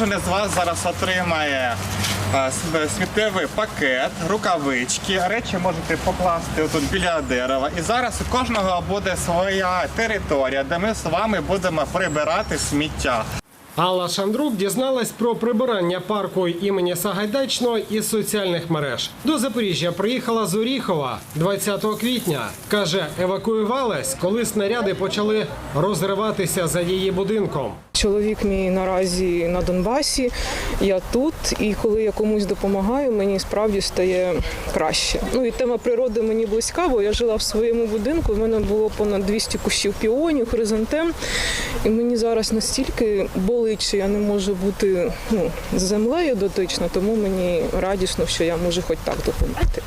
Кожен із вас зараз отримає е, сміттєвий пакет, рукавички, речі можете покласти отут біля дерева. І зараз у кожного буде своя територія, де ми з вами будемо прибирати сміття. Алла Шандрук дізналась про прибирання парку імені Сагайдачного із соціальних мереж. До Запоріжжя приїхала з Оріхова 20 квітня. Каже, евакуювалась, коли снаряди почали розриватися за її будинком. Чоловік мій наразі на Донбасі, я тут, і коли я комусь допомагаю, мені справді стає краще. Ну і тема природи мені близька, бо я жила в своєму будинку. в мене було понад 200 кущів піонів, хризантем. І мені зараз настільки болить, що я не можу бути ну, з землею дотично, тому мені радісно, що я можу хоч так допомогти.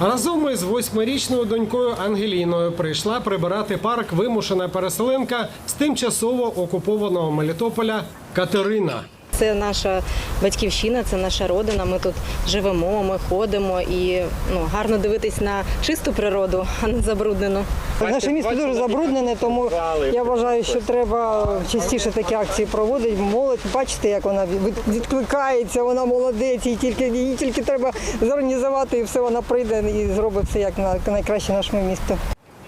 Разом із восьмирічною донькою Ангеліною прийшла прибирати парк вимушена переселенка з тимчасово окупованого Мелітополя Катерина. Це наша батьківщина, це наша родина. Ми тут живемо, ми ходимо і ну гарно дивитись на чисту природу, а не забруднену. Наше місто дуже забруднене, тому я вважаю, що треба частіше такі акції проводити. Молодь, бачите, як вона від- відкликається, вона молодець, їй тільки її тільки треба зорганізувати, і все вона прийде і зробить все як на найкраще наше місто.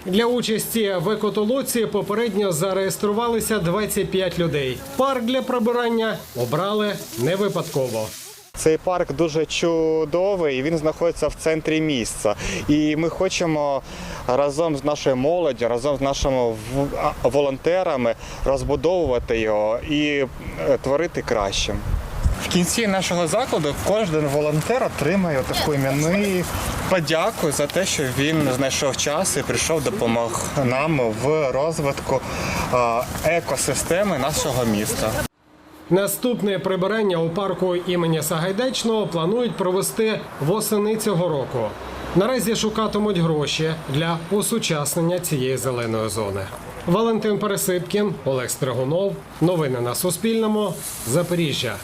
Для участі в екотолоці попередньо зареєструвалися 25 людей. Парк для прибирання обрали не випадково. Цей парк дуже чудовий, і він знаходиться в центрі міста. І ми хочемо разом з нашою молоддю, разом з нашими в- волонтерами розбудовувати його і е, творити кращим. В кінці нашого закладу кожен волонтер отримає таку іменну подяку за те, що він знайшов час і прийшов допомог нам в розвитку екосистеми нашого міста. Наступне прибирання у парку імені Сагайдачного планують провести восени цього року. Наразі шукатимуть гроші для осучаснення цієї зеленої зони. Валентин Пересипкін, Олег Стригунов. Новини на Суспільному. Запоріжжя.